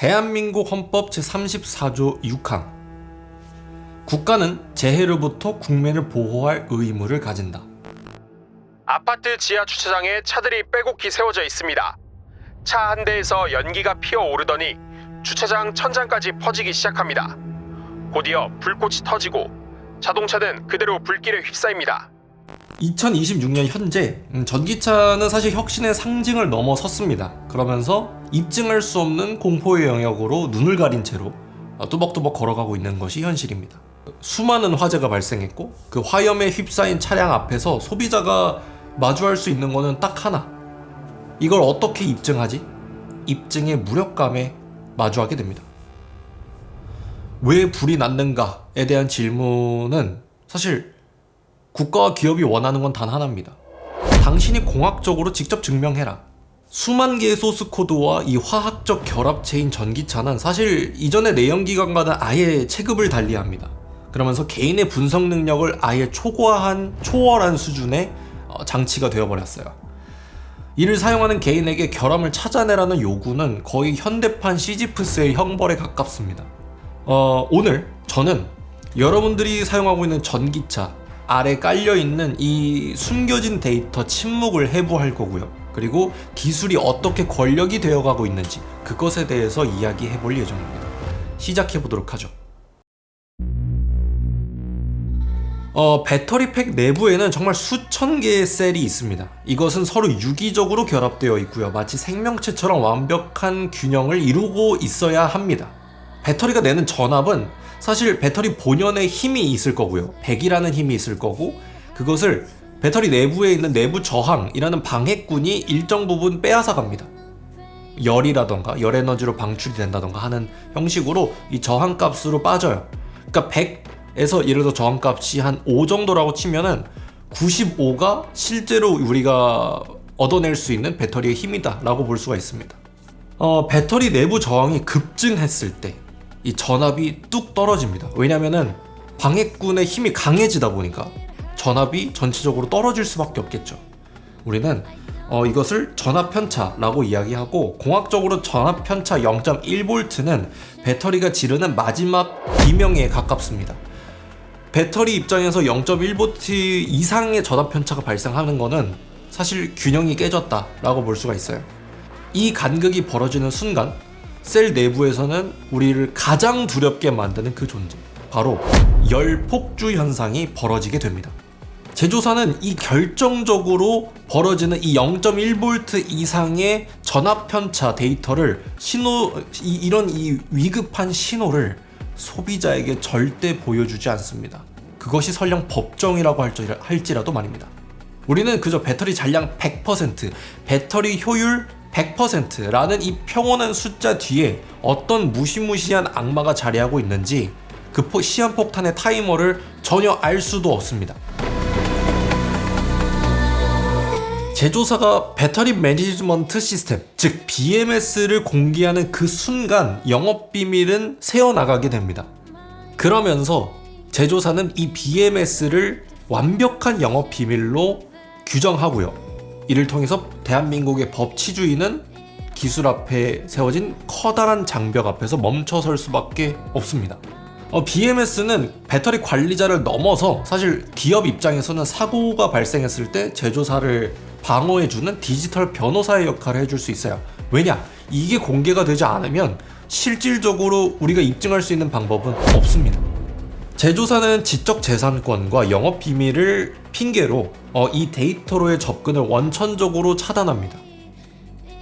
대한민국 헌법 제34조 6항 국가는 재해로부터 국민을 보호할 의무를 가진다. 아파트 지하 주차장에 차들이 빼곡히 세워져 있습니다. 차 한 대에서 연기가 피어오르더니 주차장 천장까지 퍼지기 시작합니다. 곧이어 불꽃이 터지고 자동차는 그대로 불길에 휩싸입니다. 2026년 현재 음, 전기차는 사실 혁신의 상징을 넘어섰습니다. 그러면서 입증할 수 없는 공포의 영역으로 눈을 가린 채로 어, 뚜벅뚜벅 걸어가고 있는 것이 현실입니다. 수많은 화재가 발생했고 그 화염에 휩싸인 차량 앞에서 소비자가 마주할 수 있는 것은 딱 하나. 이걸 어떻게 입증하지? 입증의 무력감에 마주하게 됩니다. 왜 불이 났는가에 대한 질문은 사실 국가와 기업이 원하는 건 단 하나입니다. 당신이 공학적으로 직접 증명해라. 수만 개의 소스 코드와 이 화학적 결합체인 전기차는 사실 이전의 내연기관과는 아예 체급을 달리합니다. 그러면서 개인의 분석 능력을 아예 초과한 초월한 수준의 어, 장치가 되어버렸어요. 이를 사용하는 개인에게 결함을 찾아내라는 요구는 거의 현대판 시지프스의 형벌에 가깝습니다. 어, 오늘 저는 여러분들이 사용하고 있는 전기차 아래 깔려 있는 이 숨겨진 데이터 침묵을 해부할 거고요. 그리고 기술이 어떻게 권력이 되어가고 있는지 그것에 대해서 이야기해 볼 예정입니다. 시작해 보도록 하죠. 어, 배터리 팩 내부에는 정말 수천 개의 셀이 있습니다. 이것은 서로 유기적으로 결합되어 있고요. 마치 생명체처럼 완벽한 균형을 이루고 있어야 합니다. 배터리가 내는 전압은 사실 배터리 본연의 힘이 있을 거고요. 백이라는 힘이 있을 거고 그것을 배터리 내부에 있는 내부 저항이라는 방해꾼이 일정 부분 빼앗아 갑니다. 열이라던가 열 에너지로 방출이 된다던가 하는 형식으로 이 저항 값으로 빠져요. 그러니까 100에서 예를 들어 저항 값이 한 5 정도라고 치면은 95가 실제로 우리가 얻어낼 수 있는 배터리의 힘이다라고 볼 수가 있습니다. 어, 배터리 내부 저항이 급증했을 때 이 전압이 뚝 떨어집니다. 왜냐면은 방해꾼의 힘이 강해지다 보니까 전압이 전체적으로 떨어질 수밖에 없겠죠. 우리는 어, 이것을 전압 편차라고 이야기하고 공학적으로 전압 편차 0.1V는 배터리가 지르는 마지막 비명에 가깝습니다. 배터리 입장에서 0.1V 이상의 전압 편차가 발생하는 것은 사실 균형이 깨졌다라고 볼 수가 있어요. 이 간극이 벌어지는 순간 셀 내부에서는 우리를 가장 두렵게 만드는 그 존재 바로 열폭주 현상이 벌어지게 됩니다. 제조사는 이 결정적으로 벌어지는 이 0.1V 이상의 전압 편차 데이터를 신호 이, 이런 이 위급한 신호를 소비자에게 절대 보여주지 않습니다. 그것이 설령 법정이라고 할지- 할지라도 말입니다. 우리는 그저 배터리 잔량 100%, 배터리 효율 100%라는 이 평온한 숫자 뒤에 어떤 무시무시한 악마가 자리하고 있는지 그 포- 시한폭탄의 타이머를 전혀 알 수도 없습니다. 제조사가 배터리 매니지먼트 시스템, 즉 BMS를 공개하는 그 순간 영업 비밀은 새어나가게 됩니다. 그러면서 제조사는 이 BMS를 완벽한 영업 비밀로 규정하고요. 이를 통해서 대한민국의 법치주의는 기술 앞에 세워진 커다란 장벽 앞에서 멈춰 설 수밖에 없습니다. 어, BMS는 배터리 관리자를 넘어서 사실 기업 입장에서는 사고가 발생했을 때 제조사를 방어해주는 디지털 변호사의 역할을 해줄 수 있어요. 왜냐? 이게 공개가 되지 않으면 실질적으로 우리가 입증할 수 있는 방법은 없습니다. 제조사는 지적 재산권과 영업 비밀을 핑계로 어, 이 데이터로의 접근을 원천적으로 차단합니다.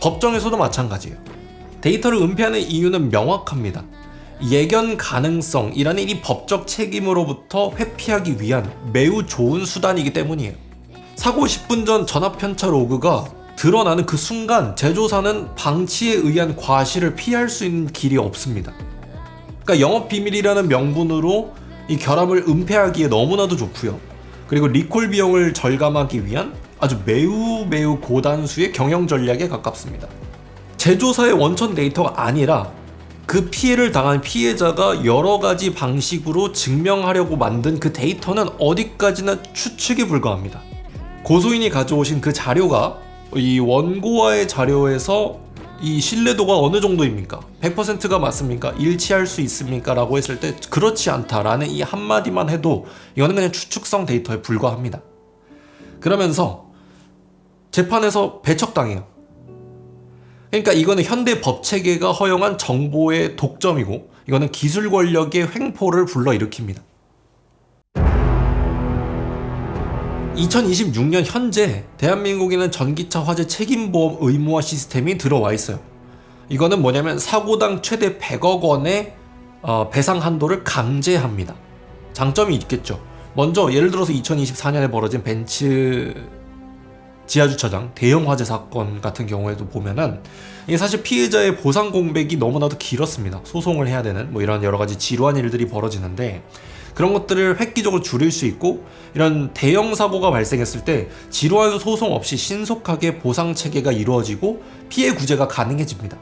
법정에서도 마찬가지예요. 데이터를 은폐하는 이유는 명확합니다. 예견 가능성이라는 이 법적 책임으로부터 회피하기 위한 매우 좋은 수단이기 때문이에요. 사고 10분 전 전압 편차 로그가 드러나는 그 순간 제조사는 방치에 의한 과실을 피할 수 있는 길이 없습니다. 그러니까 영업 비밀이라는 명분으로 이 결함을 은폐하기에 너무나도 좋고요. 그리고 리콜 비용을 절감하기 위한 아주 매우 매우 고단수의 경영 전략에 가깝습니다. 제조사의 원천 데이터가 아니라 그 피해를 당한 피해자가 여러 가지 방식으로 증명하려고 만든 그 데이터는 어디까지나 추측에 불과합니다. 고소인이 가져오신 그 자료가 이 원고와의 자료에서 이 신뢰도가 어느 정도입니까? 100%가 맞습니까? 일치할 수 있습니까? 라고 했을 때 그렇지 않다라는 이 한마디만 해도 이거는 그냥 추측성 데이터에 불과합니다. 그러면서 재판에서 배척당해요. 그러니까 이거는 현대 법 체계가 허용한 정보의 독점이고 이거는 기술 권력의 횡포를 불러일으킵니다. 2026년 현재 대한민국에는 전기차 화재 책임보험 의무화 시스템이 들어와 있어요. 이거는 뭐냐면 사고당 최대 100억 원의 어, 배상 한도를 강제합니다. 장점이 있겠죠. 먼저 예를 들어서 2024년에 벌어진 벤츠 지하주차장 대형 화재 사건 같은 경우에도 보면은 이게 사실 피해자의 보상 공백이 너무나도 길었습니다. 소송을 해야 되는 뭐 이런 여러 가지 지루한 일들이 벌어지는데 그런 것들을 획기적으로 줄일 수 있고 이런 대형 사고가 발생했을 때 지루한 소송 없이 신속하게 보상 체계가 이루어지고 피해 구제가 가능해집니다.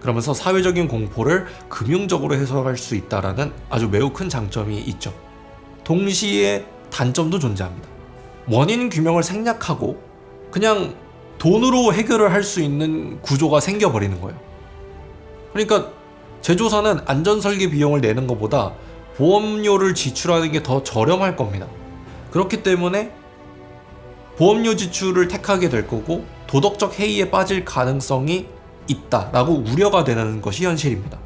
그러면서 사회적인 공포를 금융적으로 해소할 수 있다라는 아주 매우 큰 장점이 있죠. 동시에 단점도 존재합니다. 원인 규명을 생략하고 그냥 돈으로 해결을 할 수 있는 구조가 생겨버리는 거예요. 그러니까 제조사는 안전 설계 비용을 내는 것보다 보험료를 지출하는 게 더 저렴할 겁니다. 그렇기 때문에 보험료 지출을 택하게 될 거고 도덕적 해이에 빠질 가능성이 있다라고 우려가 되는 것이 현실입니다.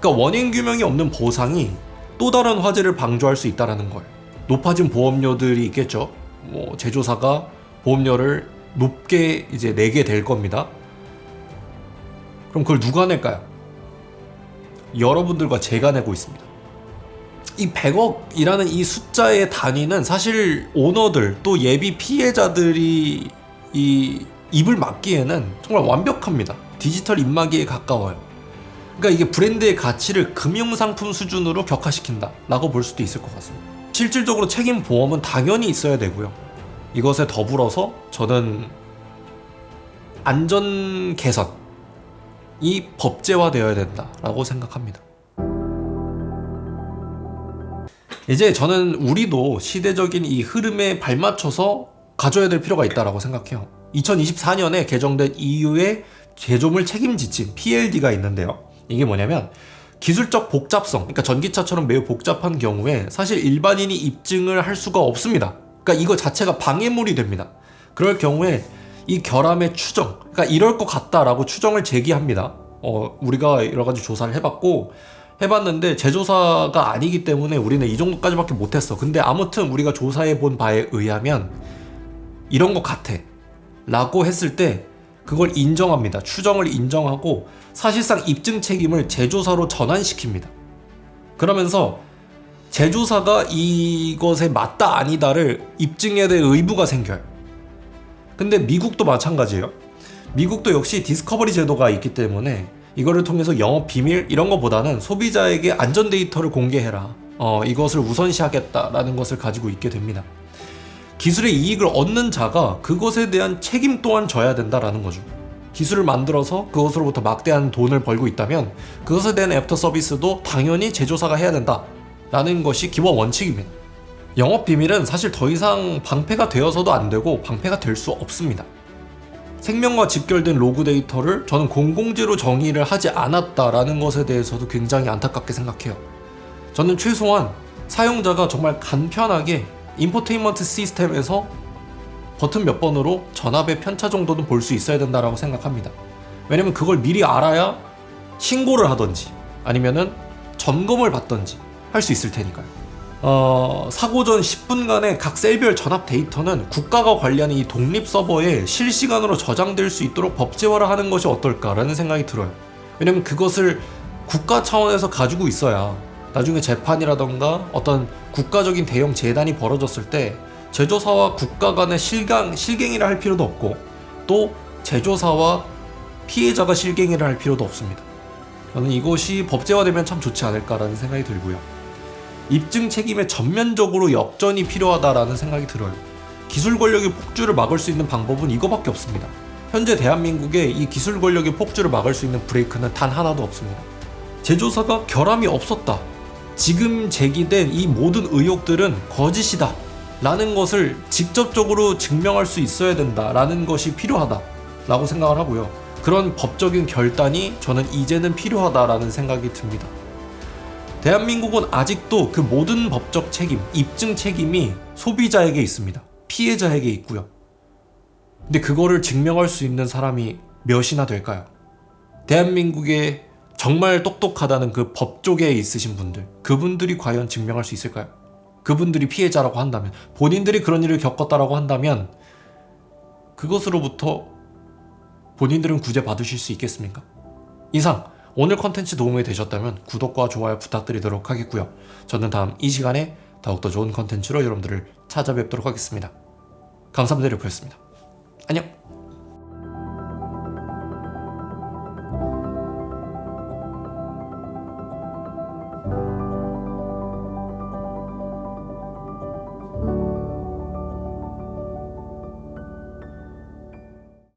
그러니까 원인 규명이 없는 보상이 또 다른 화재를 방조할 수 있다라는 거예요. 높아진 보험료들이 있겠죠. 뭐 제조사가 보험료를 높게 이제 내게 될 겁니다. 그럼 그걸 누가 낼까요? 여러분들과 제가 내고 있습니다. 이 100억이라는 이 숫자의 단위는 사실 오너들 또 예비 피해자들이 이 입을 막기에는 정말 완벽합니다. 디지털 입마기에 가까워요. 그러니까 이게 브랜드의 가치를 금융상품 수준으로 격화시킨다라고 볼 수도 있을 것 같습니다. 실질적으로 책임 보험은 당연히 있어야 되고요. 이것에 더불어서 저는 안전 개선이 법제화되어야 된다라고 생각합니다. 이제 저는 우리도 시대적인 이 흐름에 발맞춰서 가져야 될 필요가 있다라고 생각해요. 2024년에 개정된 EU의 제조물 책임 지침 PLD가 있는데요. 이게 뭐냐면 기술적 복잡성, 그러니까 전기차처럼 매우 복잡한 경우에 사실 일반인이 입증을 할 수가 없습니다. 그러니까 이거 자체가 방해물이 됩니다. 그럴 경우에 이 결함의 추정, 그러니까 이럴 것 같다라고 추정을 제기합니다. 어, 우리가 여러 가지 조사를 해봤고 해봤는데 제조사가 아니기 때문에 우리는 이 정도까지밖에 못했어. 근데 아무튼 우리가 조사해 본 바에 의하면 이런 것 같아. 라고 했을 때 그걸 인정합니다. 추정을 인정하고 사실상 입증 책임을 제조사로 전환시킵니다. 그러면서 제조사가 이것에 맞다 아니다를 입증해야 될 의무가 생겨요. 근데 미국도 마찬가지예요. 미국도 역시 디스커버리 제도가 있기 때문에 이거를 통해서 영업 비밀 이런 것보다는 소비자에게 안전 데이터를 공개해라. 어, 이것을 우선시하겠다라는 것을 가지고 있게 됩니다. 기술의 이익을 얻는 자가 그것에 대한 책임 또한 져야 된다라는 거죠. 기술을 만들어서 그것으로부터 막대한 돈을 벌고 있다면 그것에 대한 애프터 서비스도 당연히 제조사가 해야 된다라는 것이 기본 원칙입니다. 영업 비밀은 사실 더 이상 방패가 되어서도 안 되고 방패가 될 수 없습니다. 생명과 직결된 로그 데이터를 저는 공공재로 정의를 하지 않았다라는 것에 대해서도 굉장히 안타깝게 생각해요. 저는 최소한 사용자가 정말 간편하게 인포테인먼트 시스템에서 버튼 몇 번으로 전압의 편차 정도는 볼 수 있어야 된다라고 생각합니다. 왜냐면 그걸 미리 알아야 신고를 하던지 아니면은 점검을 받던지 할 수 있을 테니까요. 어, 사고 전 10분간의 각 셀별 전압 데이터는 국가가 관리하는 이 독립 서버에 실시간으로 저장될 수 있도록 법제화를 하는 것이 어떨까라는 생각이 들어요. 왜냐면 그것을 국가 차원에서 가지고 있어야 나중에 재판이라던가 어떤 국가적인 대형 재단이 벌어졌을 때 제조사와 국가 간의 실강, 실갱이를 할 필요도 없고 또 제조사와 피해자가 실갱이를 할 필요도 없습니다. 저는 이것이 법제화되면 참 좋지 않을까라는 생각이 들고요. 입증 책임에 전면적으로 역전이 필요하다라는 생각이 들어요. 기술 권력의 폭주를 막을 수 있는 방법은 이거밖에 없습니다. 현재 대한민국에 이 기술 권력의 폭주를 막을 수 있는 브레이크는 단 하나도 없습니다. 제조사가 결함이 없었다. 지금 제기된 이 모든 의혹들은 거짓이다. 라는 것을 직접적으로 증명할 수 있어야 된다. 라는 것이 필요하다. 라고 생각을 하고요. 그런 법적인 결단이 저는 이제는 필요하다라는 생각이 듭니다. 대한민국은 아직도 그 모든 법적 책임, 입증 책임이 소비자에게 있습니다. 피해자에게 있고요. 근데 그거를 증명할 수 있는 사람이 몇이나 될까요? 대한민국에 정말 똑똑하다는 그 법조계에 있으신 분들, 그분들이 과연 증명할 수 있을까요? 그분들이 피해자라고 한다면, 본인들이 그런 일을 겪었다라고 한다면, 그것으로부터 본인들은 구제 받으실 수 있겠습니까? 이상, 오늘 컨텐츠 도움이 되셨다면 구독과 좋아요 부탁드리도록 하겠고요. 저는 다음 이 시간에 더욱더 좋은 컨텐츠로 여러분들을 찾아뵙도록 하겠습니다. 감사합니다. 였습니다 안녕!